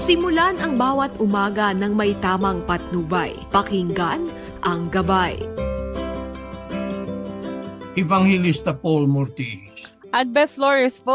Simulan ang bawat umaga ng may tamang patnubay. Pakinggan ang gabay. Evangelista Paul Mortiz. At Beth Flores po,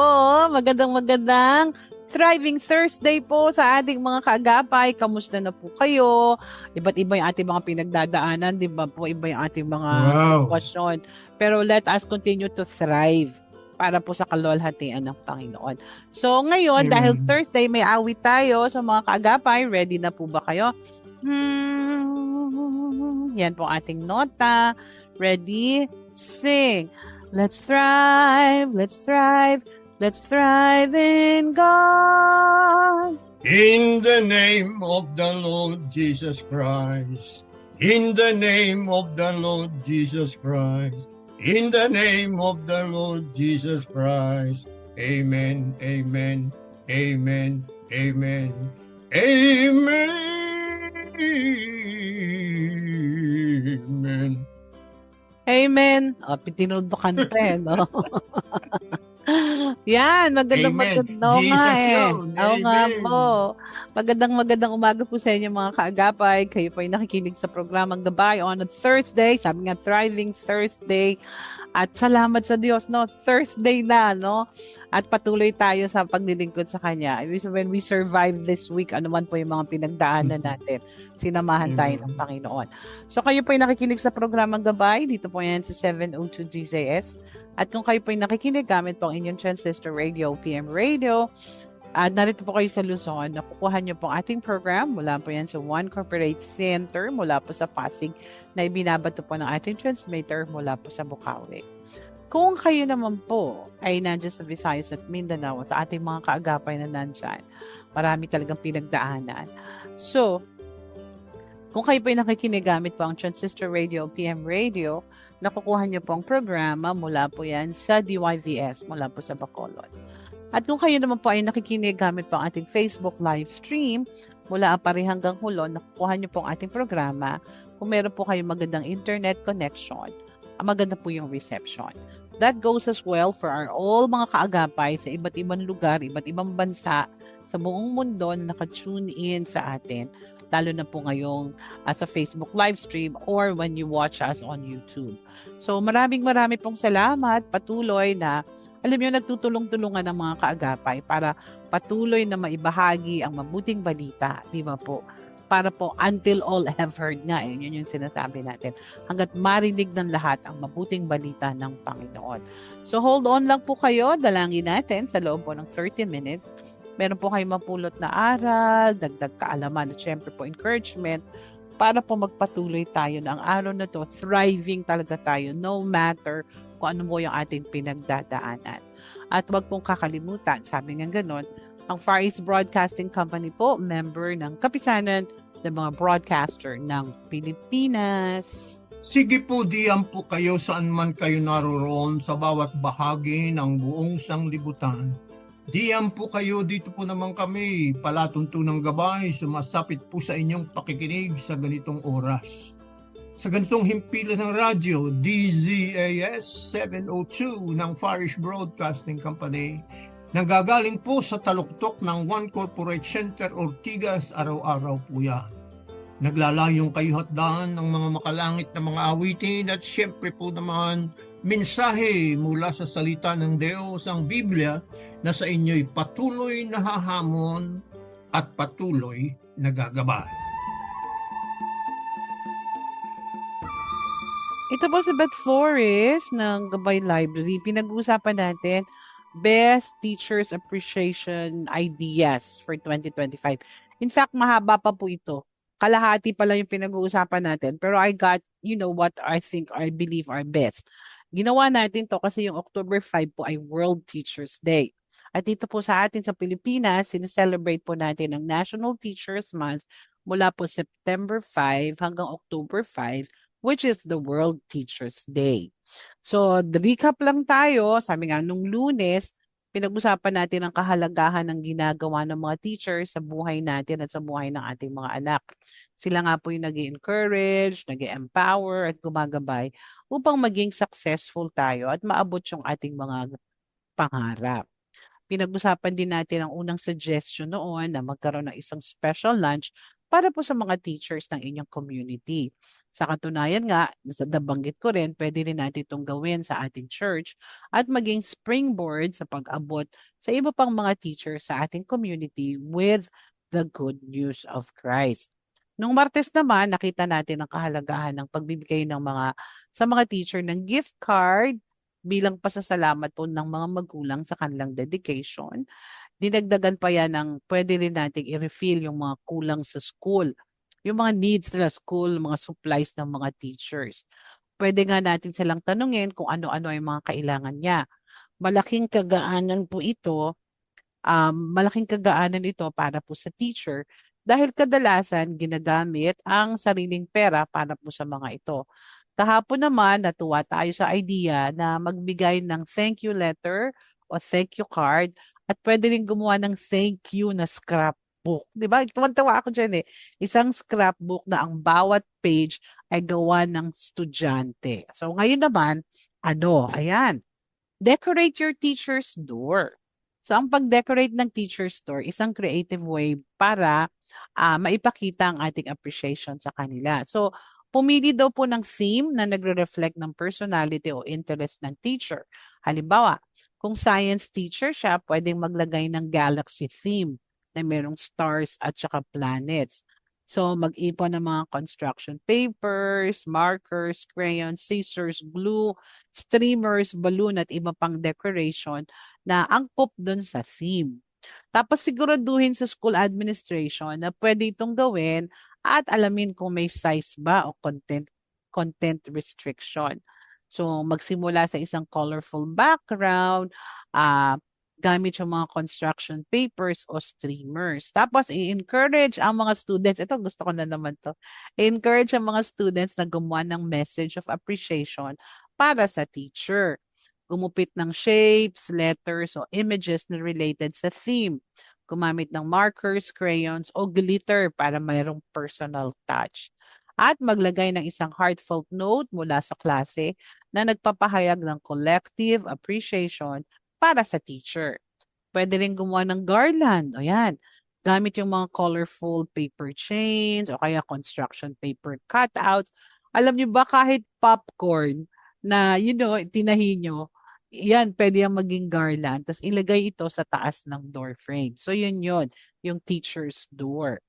magandang magandang Thriving Thursday po sa ating mga kaagapay. Kamusta na po kayo? Iba't iba yung ating mga pinagdadaanan, di ba po? Iba yung ating mga Wow. sitwasyon. Pero let us continue to thrive para po sa kalwalhatian ng Panginoon. So ngayon, Amen. dahil Thursday, may awit tayo sa mga kaagapay. Ready na po ba kayo? Hmm, yan po ang ating nota. Ready? Sing. Let's thrive, let's thrive, let's thrive in God. In the name of the Lord Jesus Christ. In the name of the Lord Jesus Christ. In the name of the Lord Jesus Christ. Amen. Amen. Amen. Amen. Amen. Amen. O, tinuldukan pa eh, no? Yan, magandang Amen. magandang nga Jesus eh. Oo nga po. Magandang magandang umaga po sa inyo mga kaagapay. Kayo po ay nakikinig sa programang Gabay on a Thursday. Sabi nga, Thriving Thursday. At salamat sa Diyos, no? Thursday na, no? At patuloy tayo sa paglilingkod sa Kanya. When we survive this week, ano man po yung mga pinagdaanan natin, sinamahan tayo ng Panginoon. So kayo po ay nakikinig sa programang Gabay. Dito po yan sa 702 GJS. At kung kayo po ay nakikinig gamit po ang inyong transistor radio, PM radio, at narito po kayo sa Luzon, nakukuha niyo po ang ating program mula po yan sa One Corporate Center, mula po sa Pasig, na ibinabato po ng ating transmitter mula po sa Bukawi. Kung kayo naman po ay nandiyan sa Visayas at Mindanao sa ating mga kaagapay na nandyan, marami talagang pinagdaanan. So, kung kayo po ay nakikinig gamit po ang transistor radio, PM radio, nakukuha niyo po ang programa mula po yan sa DYVS, mula po sa Bacolod. At kung kayo naman po ay nakikinig gamit po ang ating Facebook live stream, mula Apari hanggang Hulon, nakukuha niyo po ang ating programa kung meron po kayong magandang internet connection, ang maganda po yung reception. That goes as well for our all mga kaagapay sa iba't ibang lugar, iba't ibang bansa sa buong mundo na naka-tune in sa atin, lalo na po ngayong uh, sa Facebook live stream or when you watch us on YouTube. So maraming marami pong salamat, patuloy na alam niyo nagtutulong-tulungan ng mga kaagapay para patuloy na maibahagi ang mabuting balita, di ba po? Para po until all have heard nga, eh, yun yung sinasabi natin. Hanggat marinig ng lahat ang mabuting balita ng Panginoon. So hold on lang po kayo, dalangin natin sa loob po ng 30 minutes. Meron po kayong mapulot na aral, dagdag kaalaman at syempre po encouragement para po magpatuloy tayo na ang araw na to, thriving talaga tayo no matter kung ano mo yung ating pinagdadaanan. At wag pong kakalimutan, sabi nga ganon, ang Far East Broadcasting Company po, member ng kapisanan ng mga broadcaster ng Pilipinas. Sige po, diyan po kayo saan man kayo naroroon sa bawat bahagi ng buong sanglibutan. Diyan po kayo, dito po naman kami, palatuntunang gabay, sumasapit po sa inyong pakikinig sa ganitong oras. Sa ganitong himpilan ng radyo, DZAS 702 ng Farish Broadcasting Company, nanggagaling po sa taluktok ng One Corporate Center Ortigas, araw-araw po yan. Naglalayong kayo hatdaan ng mga makalangit na mga awitin at siyempre po naman mensahe mula sa salita ng Diyos, ang Biblia, na sa inyo'y patuloy na hahamon at patuloy na gagabay. Ito po si Beth Flores ng Gabay Library. Pinag-uusapan natin Best Teachers Appreciation Ideas for 2025. In fact, mahaba pa po ito. Kalahati pa lang yung pinag-uusapan natin. Pero I got, you know, what I think, I believe are best. Ginawa natin to kasi yung October 5 po ay World Teachers Day. At dito po sa atin sa Pilipinas, sineselebrate po natin ang National Teachers Month mula po September 5 hanggang October 5 which is the World Teachers Day. So, the recap lang tayo. Sabi nga, nung lunes, pinag-usapan natin ang kahalagahan ng ginagawa ng mga teachers sa buhay natin at sa buhay ng ating mga anak. Sila nga po yung nag encourage nag empower at gumagabay upang maging successful tayo at maabot yung ating mga pangarap. pinag-usapan din natin ang unang suggestion noon na magkaroon ng isang special lunch para po sa mga teachers ng inyong community. Sa katunayan nga, nabanggit ko rin, pwede rin natin itong gawin sa ating church at maging springboard sa pag-abot sa iba pang mga teachers sa ating community with the good news of Christ. Nung Martes naman, nakita natin ang kahalagahan ng pagbibigay ng mga sa mga teacher ng gift card bilang pasasalamat po ng mga magulang sa kanilang dedication. Dinagdagan pa yan ng pwede rin nating i-refill yung mga kulang sa school, yung mga needs nila school, mga supplies ng mga teachers. Pwede nga natin silang tanungin kung ano-ano ay mga kailangan niya. Malaking kagaanan po ito, um, malaking kagaanan ito para po sa teacher dahil kadalasan ginagamit ang sariling pera para po sa mga ito. Kahapon naman, natuwa tayo sa idea na magbigay ng thank you letter o thank you card at pwede rin gumawa ng thank you na scrapbook. Di ba? Tuwan-tawa ako dyan eh. Isang scrapbook na ang bawat page ay gawa ng estudyante. So ngayon naman, ano? Ayan. Decorate your teacher's door. So ang pag-decorate ng teacher's door, isang creative way para ah, maipakita ang ating appreciation sa kanila. So Pumili daw po ng theme na nagre-reflect ng personality o interest ng teacher. Halimbawa, kung science teacher siya, pwedeng maglagay ng galaxy theme na merong stars at saka planets. So, mag-ipon ng mga construction papers, markers, crayons, scissors, glue, streamers, balloon at iba pang decoration na angkop dun sa theme. Tapos siguraduhin sa school administration na pwede itong gawin at alamin kung may size ba o content content restriction. So magsimula sa isang colorful background, ah gamit yung mga construction papers o streamers. Tapos i-encourage ang mga students, ito gusto ko na naman to, i-encourage ang mga students na gumawa ng message of appreciation para sa teacher. Gumupit ng shapes, letters o images na related sa theme gumamit ng markers, crayons o glitter para mayroong personal touch. At maglagay ng isang heartfelt note mula sa klase na nagpapahayag ng collective appreciation para sa teacher. Pwede rin gumawa ng garland. O yan. Gamit yung mga colorful paper chains o kaya construction paper cutouts. Alam niyo ba kahit popcorn na, you know, tinahi nyo, yan, pwede yung maging garland. Tapos ilagay ito sa taas ng door frame. So yun yun, yung teacher's door.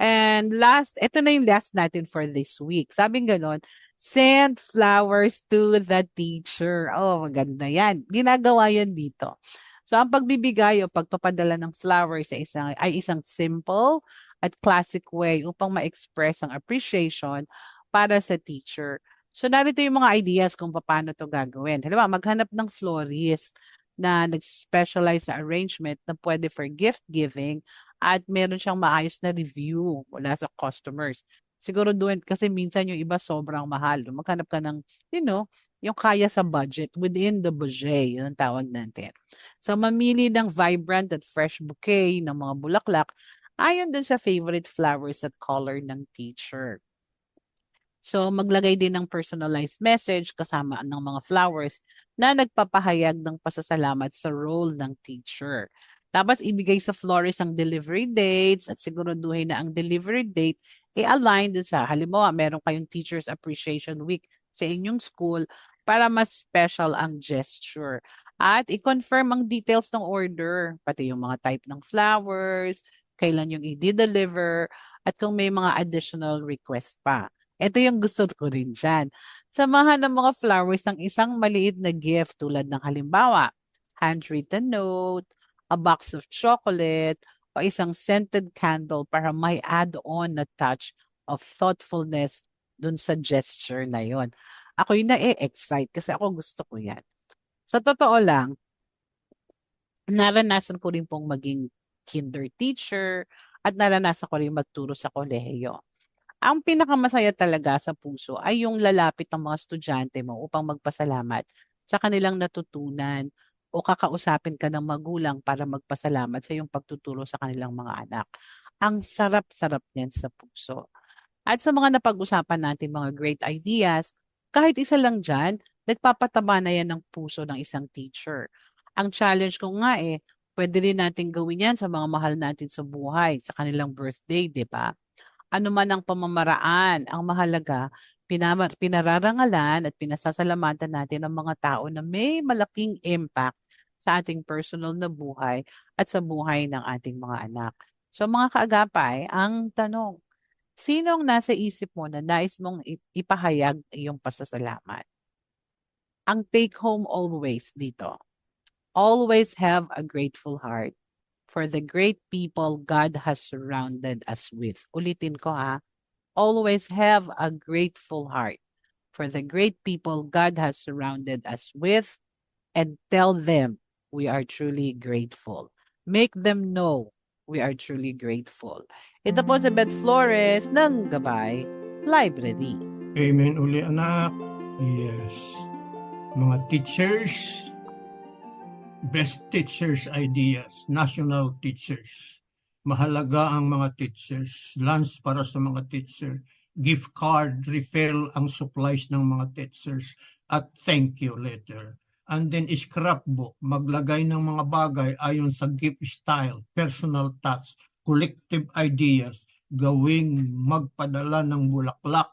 And last, ito na yung last natin for this week. Sabing ganon, send flowers to the teacher. Oh, maganda yan. Ginagawa yan dito. So ang pagbibigay o pagpapadala ng flowers ay isang, ay isang simple at classic way upang ma-express ang appreciation para sa teacher. So narito yung mga ideas kung paano to gagawin. Halimbawa, maghanap ng florist na nag-specialize sa arrangement na pwede for gift giving at meron siyang maayos na review mula sa customers. Siguro doon, kasi minsan yung iba sobrang mahal. Maghanap ka ng, you know, yung kaya sa budget, within the budget, yun ang tawag natin. So, mamili ng vibrant at fresh bouquet ng mga bulaklak ayon dun sa favorite flowers at color ng teacher. So, maglagay din ng personalized message kasama ng mga flowers na nagpapahayag ng pasasalamat sa role ng teacher. Tapos, ibigay sa florist ang delivery dates at siguraduhin na ang delivery date ay align dun sa, halimbawa, meron kayong Teachers Appreciation Week sa inyong school para mas special ang gesture. At i-confirm ang details ng order, pati yung mga type ng flowers, kailan yung i-deliver, at kung may mga additional request pa. Ito yung gusto ko rin dyan. Samahan ng mga flowers ng isang maliit na gift tulad ng halimbawa, handwritten note, a box of chocolate, o isang scented candle para may add-on na touch of thoughtfulness dun sa gesture na yon. Ako yung na-excite kasi ako gusto ko yan. Sa totoo lang, naranasan ko rin pong maging kinder teacher at naranasan ko rin magturo sa kolehiyo ang pinakamasaya talaga sa puso ay yung lalapit ng mga estudyante mo upang magpasalamat sa kanilang natutunan o kakausapin ka ng magulang para magpasalamat sa iyong pagtuturo sa kanilang mga anak. Ang sarap-sarap niyan sa puso. At sa mga napag-usapan natin mga great ideas, kahit isa lang dyan, nagpapataba na yan ng puso ng isang teacher. Ang challenge ko nga eh, Pwede rin natin gawin yan sa mga mahal natin sa buhay, sa kanilang birthday, di ba? Ano man ang pamamaraan, ang mahalaga, pinamar, pinararangalan at pinasasalamatan natin ang mga tao na may malaking impact sa ating personal na buhay at sa buhay ng ating mga anak. So mga kaagapay, ang tanong, sinong nasa isip mo na nais mong ip- ipahayag iyong pasasalamat? Ang take home always dito, always have a grateful heart for the great people God has surrounded us with. Ulitin ko ha, always have a grateful heart for the great people God has surrounded us with and tell them we are truly grateful. Make them know we are truly grateful. Ito po si Beth Flores ng Gabay Library. Amen uli anak. Yes. Mga teachers, best teachers ideas, national teachers. Mahalaga ang mga teachers. Lunch para sa mga teacher. Gift card, refill ang supplies ng mga teachers. At thank you letter. And then scrapbook, maglagay ng mga bagay ayon sa gift style, personal touch, collective ideas, gawing magpadala ng bulaklak.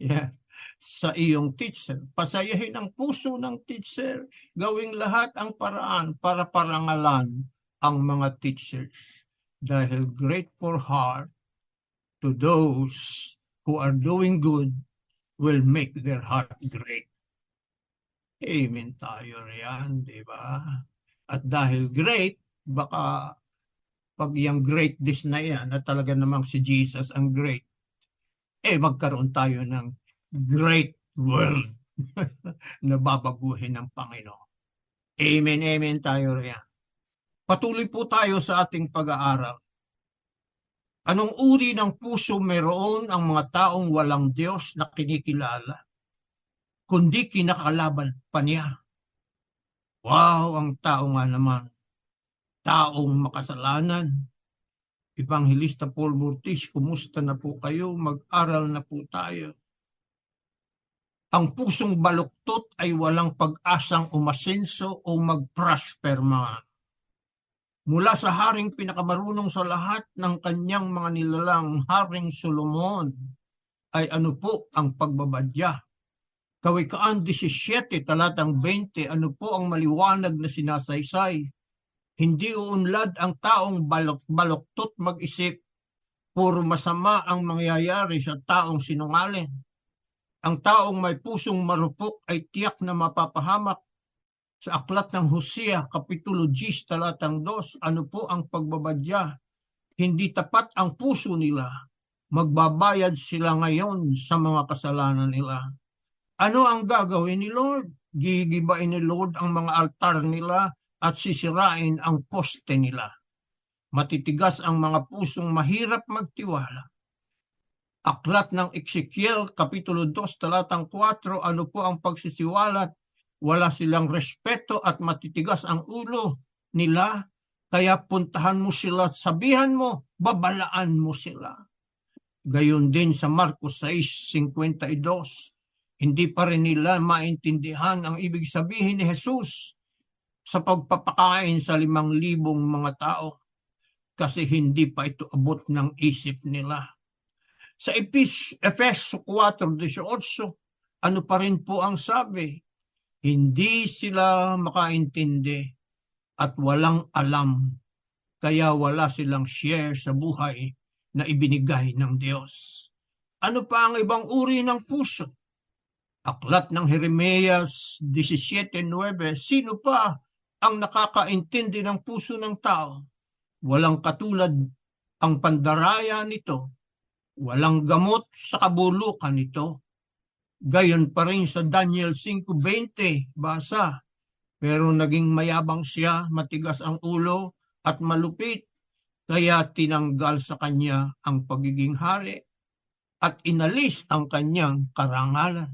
Yeah sa iyong teacher. Pasayahin ang puso ng teacher. Gawing lahat ang paraan para parangalan ang mga teachers. Dahil grateful heart to those who are doing good will make their heart great. Amen tayo riyan, di ba? At dahil great, baka pag yung greatness na yan, na talaga namang si Jesus ang great, eh magkaroon tayo ng great world na babaguhin ng Panginoon. Amen, amen tayo riyan. Patuloy po tayo sa ating pag-aaral. Anong uri ng puso meron ang mga taong walang Diyos na kinikilala, kundi kinakalaban pa niya? Wow, ang tao nga naman. Taong makasalanan. Evangelista Paul Murtis, kumusta na po kayo? Mag-aral na po tayo. Ang pusong baluktot ay walang pag-asang umasenso o mag-prosper man. Mula sa haring pinakamarunong sa lahat ng kanyang mga nilalang haring Solomon ay ano po ang pagbabadya. Kawikaan 17 talatang 20 ano po ang maliwanag na sinasaysay. Hindi uunlad ang taong balok baloktot mag-isip. Puro masama ang mangyayari sa taong sinungaling. Ang taong may pusong marupok ay tiyak na mapapahamak. Sa aklat ng Hosea, Kapitulo 10, talatang 2, ano po ang pagbabadya? Hindi tapat ang puso nila. Magbabayad sila ngayon sa mga kasalanan nila. Ano ang gagawin ni Lord? Gigibain ni Lord ang mga altar nila at sisirain ang poste nila. Matitigas ang mga pusong mahirap magtiwala. Aklat ng Ezekiel, Kapitulo 2, talatang 4, ano po ang pagsisiwalat? Wala silang respeto at matitigas ang ulo nila, kaya puntahan mo sila at sabihan mo, babalaan mo sila. Gayon din sa Marcos 6.52, hindi pa rin nila maintindihan ang ibig sabihin ni Jesus sa pagpapakain sa limang libong mga tao kasi hindi pa ito abot ng isip nila. Sa Epis, Efeso 4.18, ano pa rin po ang sabi? Hindi sila makaintindi at walang alam, kaya wala silang share sa buhay na ibinigay ng Diyos. Ano pa ang ibang uri ng puso? Aklat ng Jeremias 17.9, sino pa ang nakakaintindi ng puso ng tao? Walang katulad ang pandaraya nito walang gamot sa kabulukan nito. Gayon pa rin sa Daniel 5.20, basa. Pero naging mayabang siya, matigas ang ulo at malupit, kaya tinanggal sa kanya ang pagiging hari at inalis ang kanyang karangalan.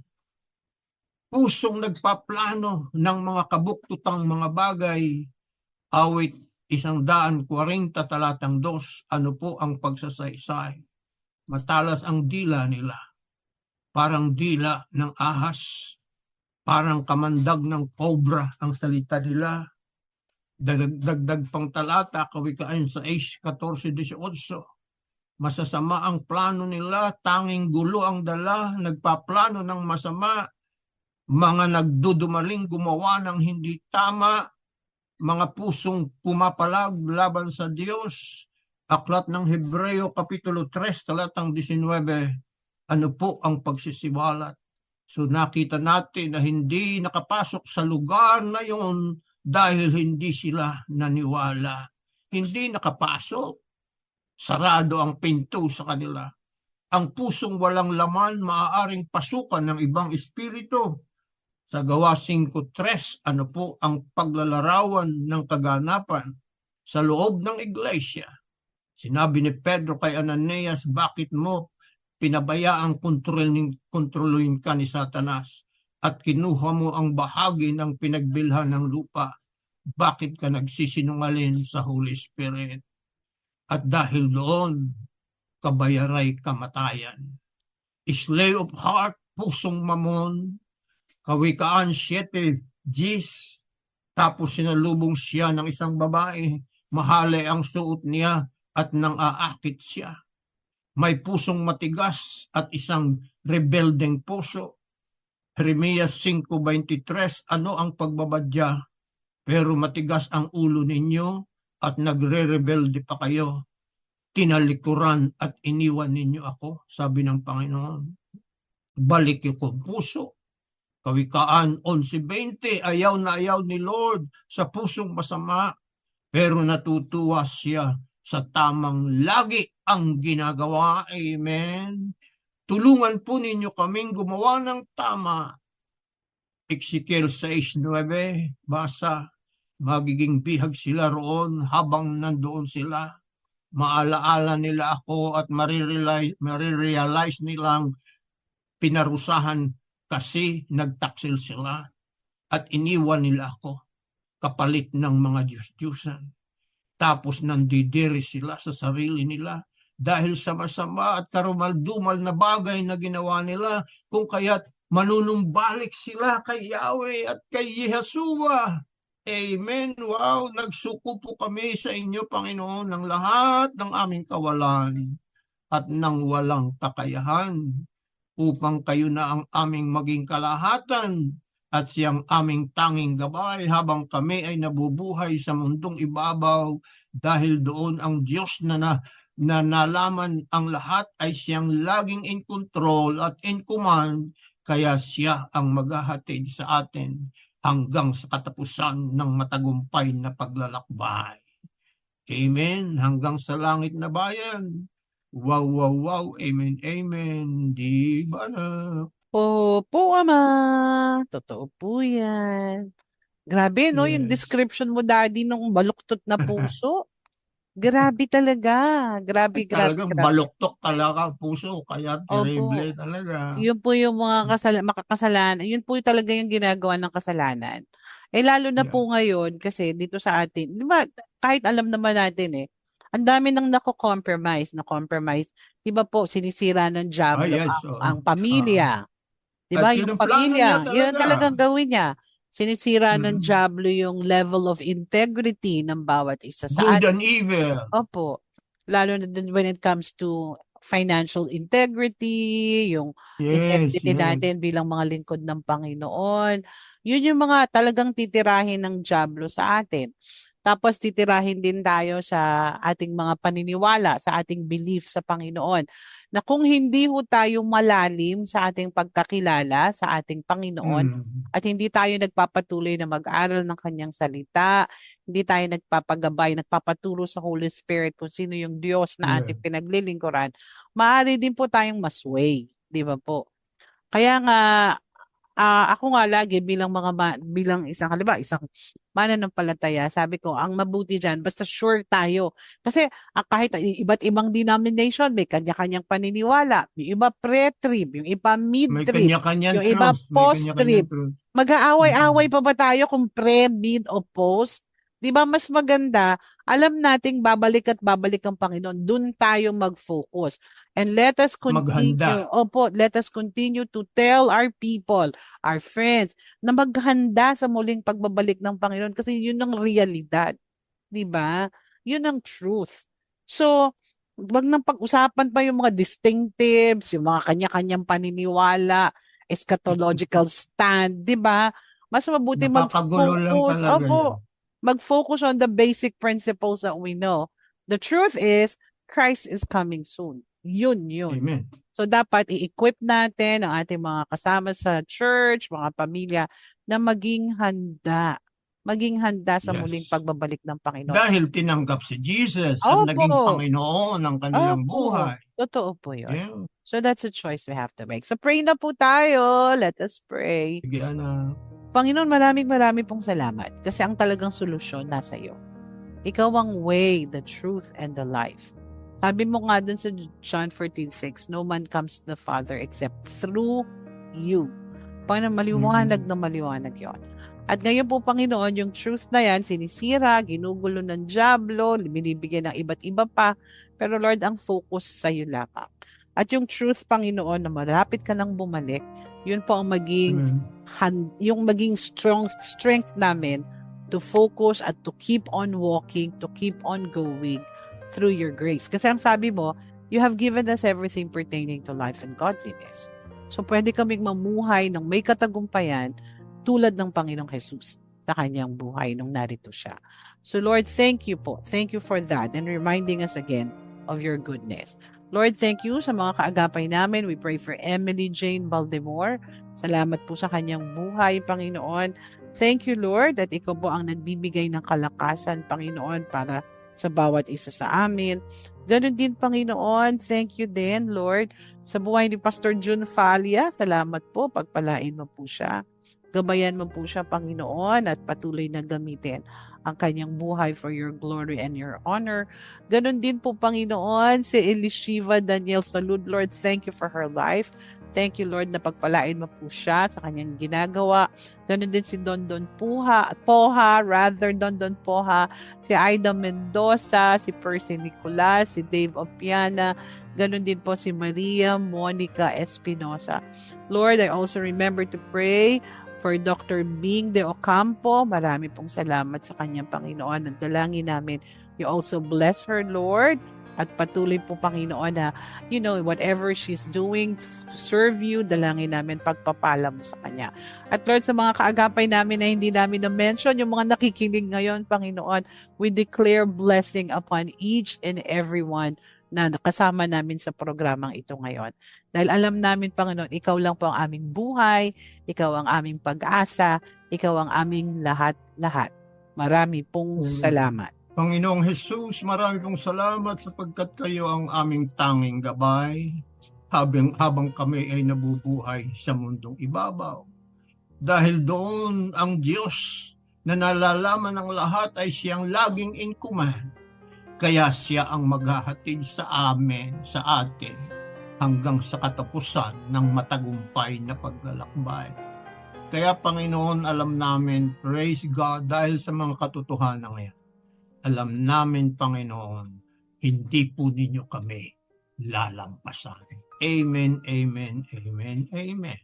Pusong nagpaplano ng mga kabuktutang mga bagay, awit isang daan 40 talatang dos, ano po ang pagsasaysay matalas ang dila nila. Parang dila ng ahas, parang kamandag ng cobra ang salita nila. Dag- Dagdag pang talata, kawikaan sa Ace 14-18. Masasama ang plano nila, tanging gulo ang dala, nagpaplano ng masama, mga nagdudumaling gumawa ng hindi tama, mga pusong pumapalag laban sa Diyos. Aklat ng Hebreo Kapitulo 3, talatang 19. Ano po ang pagsisiwalat? So nakita natin na hindi nakapasok sa lugar na yon dahil hindi sila naniwala. Hindi nakapasok. Sarado ang pinto sa kanila. Ang pusong walang laman maaaring pasukan ng ibang espiritu. Sa gawa 5.3, ano po ang paglalarawan ng kaganapan sa loob ng iglesia? Sinabi ni Pedro kay Ananias, bakit mo pinabayaang kontrolin, kontroluin ka ni Satanas at kinuha mo ang bahagi ng pinagbilhan ng lupa? Bakit ka nagsisinungalin sa Holy Spirit? At dahil doon, kabayaray kamatayan. Slave of heart, pusong mamon, Kawikaan 7, Gis, tapos sinalubong siya ng isang babae, mahali ang suot niya at nang aakit siya. May pusong matigas at isang rebeldeng puso. Jeremias 5.23, ano ang pagbabadya? Pero matigas ang ulo ninyo at nagre-rebelde pa kayo. Tinalikuran at iniwan ninyo ako, sabi ng Panginoon. Balik ko puso Kawikaan 11.20, ayaw na ayaw ni Lord sa pusong masama, pero natutuwa siya sa tamang lagi ang ginagawa. Amen. Tulungan po ninyo kaming gumawa ng tama. Ezekiel 6.9, basa, magiging bihag sila roon habang nandoon sila. Maalaala nila ako at marirealize, marirealize nilang pinarusahan kasi nagtaksil sila at iniwan nila ako kapalit ng mga Diyos-Diyosan. Tapos nandidiri sila sa sarili nila dahil sa masama at karumaldumal na bagay na ginawa nila kung kaya't manunumbalik sila kay Yahweh at kay Yeshua. Amen. Wow, nagsuko po kami sa inyo, Panginoon, ng lahat ng aming kawalan at ng walang kakayahan upang kayo na ang aming maging kalahatan at siyang aming tanging gabay habang kami ay nabubuhay sa mundong ibabaw dahil doon ang Diyos na, na, na nalaman ang lahat ay siyang laging in control at in command kaya siya ang maghahatid sa atin hanggang sa katapusan ng matagumpay na paglalakbay. Amen. Hanggang sa langit na bayan. Wow, wow, wow. Amen, amen. Di ba na? Opo, Ama. Totoo po yan. Grabe, no? Yung Yes. description mo, Daddy, nung baluktot na puso. Grabe talaga. Grabe, grabe, Talagang grabe. baluktok talaga ang puso. Kaya terrible talaga. Yun po yung mga kasala, makakasalanan. Yun po talaga yung ginagawa ng kasalanan. Eh lalo na Yeah. po ngayon kasi dito sa atin, di ba, kahit alam naman natin eh, ang dami nang nako-compromise, na-compromise. Di ba po, sinisira ng Ah, Diablo yes, ang, oo. ang pamilya. Di ba, yung pamilya, niya yun ang talaga. talagang gawin niya. Sinisira ng Mm. Diablo yung level of integrity ng bawat isa sa Good atin. and evil. Opo. Lalo na dun when it comes to financial integrity, yung Yes, integrity yes. natin bilang mga lingkod ng Panginoon. Yun yung mga talagang titirahin ng Diablo sa atin. Tapos titirahin din tayo sa ating mga paniniwala, sa ating belief sa Panginoon. Na kung hindi ho tayo malalim sa ating pagkakilala sa ating Panginoon, Mm. at hindi tayo nagpapatuloy na mag-aral ng kanyang salita, hindi tayo nagpapagabay, nagpapaturo sa Holy Spirit kung sino yung Diyos na Yeah. ating pinaglilingkuran, maaari din po tayong masway, di ba po? Kaya nga, ah, ako nga lagi bilang mga ma- bilang isang halimbawa, isang mananampalataya, sabi ko, ang mabuti dyan, basta sure tayo. Kasi ah, kahit iba't ibang denomination, may kanya-kanyang paniniwala. Yung iba pre-trib, yung iba May mid-trib, Yung iba. May truths. Mag-aaway-away pa ba tayo kung pre, mid, o post? Di ba mas maganda, alam nating babalik at babalik ang Panginoon. Doon tayo mag-focus. And let us continue, Maghanda. opo, let us continue to tell our people, our friends, na maghanda sa muling pagbabalik ng Panginoon kasi yun ang realidad. Di ba? Yun ang truth. So, wag nang pag-usapan pa yung mga distinctives, yung mga kanya-kanyang paniniwala, eschatological stand, di ba? Mas mabuti mag-focus. Opo. Mag-focus on the basic principles that we know. The truth is, Christ is coming soon. Yun, yun. Amen. So dapat i-equip natin ang ating mga kasama sa church, mga pamilya na maging handa. Maging handa sa Yes. muling pagbabalik ng Panginoon. Dahil tinanggap si Jesus at Opo. naging Panginoon ng kanilang Opo. buhay. Totoo po yun. Yeah. So that's a choice we have to make. So pray na po tayo. Let us pray. Sige, Ana. Panginoon, maraming maraming pong salamat kasi ang talagang solusyon nasa iyo. Ikaw ang way, the truth, and the life. Sabi mo nga dun sa John 14:6, no man comes to the Father except through you. Panginoon, maliwanag na maliwanag yon. At ngayon po, Panginoon, yung truth na yan, sinisira, ginugulo ng Diablo, binibigyan ng iba't iba pa. Pero Lord, ang focus sa iyo lamang. At yung truth, Panginoon, na malapit ka nang bumalik, yun po ang maging Amen. han- yung maging strong strength namin to focus at to keep on walking, to keep on going through your grace. Kasi ang sabi mo, you have given us everything pertaining to life and godliness. So pwede kaming mamuhay ng may katagumpayan tulad ng Panginoong Jesus sa kanyang buhay nung narito siya. So Lord, thank you po. Thank you for that and reminding us again of your goodness. Lord, thank you sa mga kaagapay namin. We pray for Emily Jane Baldemore. Salamat po sa kanyang buhay, Panginoon. Thank you, Lord, that ikaw po ang nagbibigay ng kalakasan, Panginoon, para sa bawat isa sa amin. Ganon din, Panginoon. Thank you din, Lord, sa buhay ni Pastor June Falia. Salamat po. Pagpalain mo po siya. Gabayan mo po siya, Panginoon, at patuloy na gamitin ang kanyang buhay for your glory and your honor. Ganon din po, Panginoon, si Elishiva Daniel Salud. Lord, thank you for her life. Thank you, Lord, na pagpalain mo po siya sa kanyang ginagawa. Ganon din si Don Don Puha, Poha, rather Don Don Poha, si Aida Mendoza, si Percy Nicolas, si Dave Opiana, ganon din po si Maria Monica Espinosa. Lord, I also remember to pray for Dr. Bing de Ocampo. Marami pong salamat sa kanyang Panginoon. Ang dalangin namin, you also bless her, Lord. At patuloy po, Panginoon, na, you know, whatever she's doing to serve you, dalangin namin pagpapala mo sa kanya. At Lord, sa mga kaagapay namin na hindi namin na-mention, yung mga nakikinig ngayon, Panginoon, we declare blessing upon each and everyone na nakasama namin sa programang ito ngayon. Dahil alam namin, Panginoon, ikaw lang po ang aming buhay, ikaw ang aming pag-asa, ikaw ang aming lahat-lahat. Marami pong Amen. salamat. Panginoong Jesus, marami pong salamat sapagkat kayo ang aming tanging gabay habang, habang kami ay nabubuhay sa mundong ibabaw. Dahil doon ang Diyos na nalalaman ng lahat ay siyang laging in command. Kaya siya ang maghahatid sa amin, sa atin, hanggang sa katapusan ng matagumpay na paglalakbay. Kaya Panginoon, alam namin, praise God, dahil sa mga katotohanan ngayon alam namin, Panginoon, hindi po ninyo kami lalampasan. Amen, amen, amen, amen.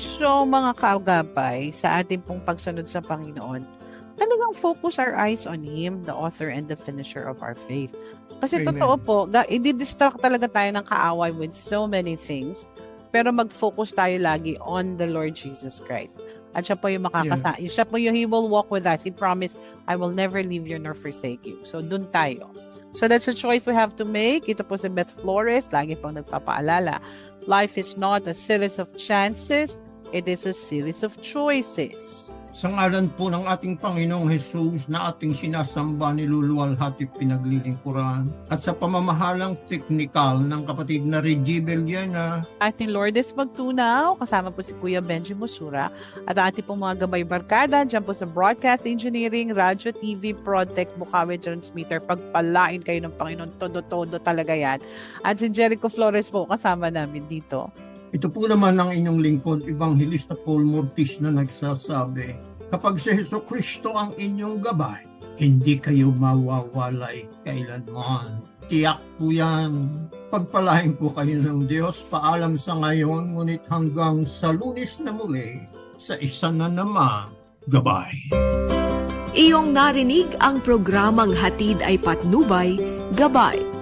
So, mga kaagapay, sa ating pong pagsunod sa Panginoon, talagang focus our eyes on Him, the author and the finisher of our faith. Kasi Amen. totoo po, i-distract talaga tayo ng kaaway with so many things, pero mag-focus tayo lagi on the Lord Jesus Christ. At siya po yung makakasa, siya po yung He will walk with us. He promised, I will never leave you nor forsake you. So, dun tayo. So, that's a choice we have to make. Ito po si Beth Flores, lagi pong nagpapaalala. Life is not a series of chances, it is a series of choices. Sa ngalan po ng ating Panginoong Jesus na ating sinasamba, niluluwalhati pinaglilingkuran at sa pamamahalang technical ng kapatid na Reggie Belgena, Ating Lourdes Magtunaw, kasama po si Kuya Benji Musura, at ating pong mga gabay barkada, dyan po sa Broadcast Engineering, Radio, TV, Protect, Bukawi Transmitter, pagpalain kayo ng Panginoon, todo-todo talaga yan. At si Jericho Flores po, kasama namin dito. Ito po naman ang inyong lingkod, Evangelista Paul Mortis na nagsasabi, Kapag si Heso Kristo ang inyong gabay, hindi kayo mawawalay kailanman. Tiyak po yan. Pagpalain po kayo ng Diyos. Paalam sa ngayon, ngunit hanggang sa lunis na muli, sa isa na naman, gabay. Iyong narinig ang programang Hatid ay Patnubay, Gabay.